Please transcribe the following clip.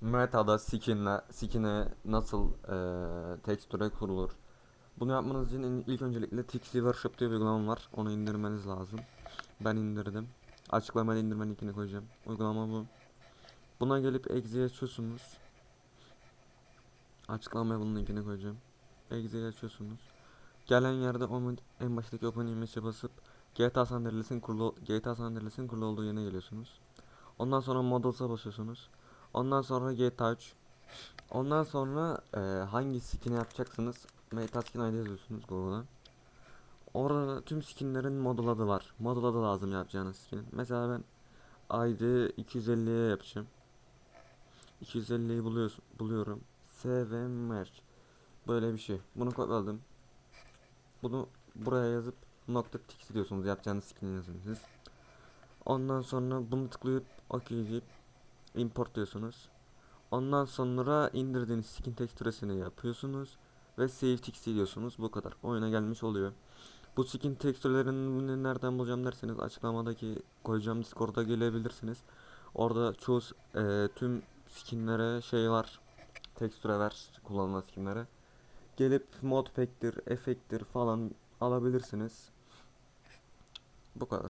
Meta'da skinle, skin'e nasıl eee tekstüre kurulur. Bunu yapmanız için in- ilk öncelikle Tixi Workshop diye bir uygulama var. Onu indirmeniz lazım. Ben indirdim. Açıklamaya indirme linkini koyacağım. Uygulama bu. Buna gelip Exe'yi açıyorsunuz. Açıklamaya bunun linkini koyacağım. Exe'yi açıyorsunuz. Gelen yerde en baştaki Open Image'e basıp GTA San Andreas'in kurulu GTA San Andreas'in kurulu olduğu yerine geliyorsunuz. Ondan sonra Models'a basıyorsunuz. Ondan sonra GTA 3. Ondan sonra eee, hangi skin'i yapacaksınız? Meta Skin ID yazıyorsunuz Google'a. Orada tüm skinlerin model adı var. Model adı lazım yapacağınız skin. Mesela ben ID 250'ye yapacağım. 250'yi buluyorsun, buluyorum. SV merch. Böyle bir şey. Bunu kopyaladım. Bunu buraya yazıp nokta tix diyorsunuz yapacağınız skin'i yazın siz. Ondan sonra bunu tıklayıp OK deyip import diyorsunuz. Ondan sonra indirdiğiniz skin tekstüresini yapıyorsunuz ve save txt diyorsunuz. Bu kadar. Oyuna gelmiş oluyor. Bu skin tekstürlerini nereden bulacağım derseniz açıklamadaki koyacağım Discord'a gelebilirsiniz. Orada çoğu eee, tüm skinlere şey var. Tekstüre kullanılan skinlere. Gelip modpack'tir, efekttir falan alabilirsiniz. Bu kadar.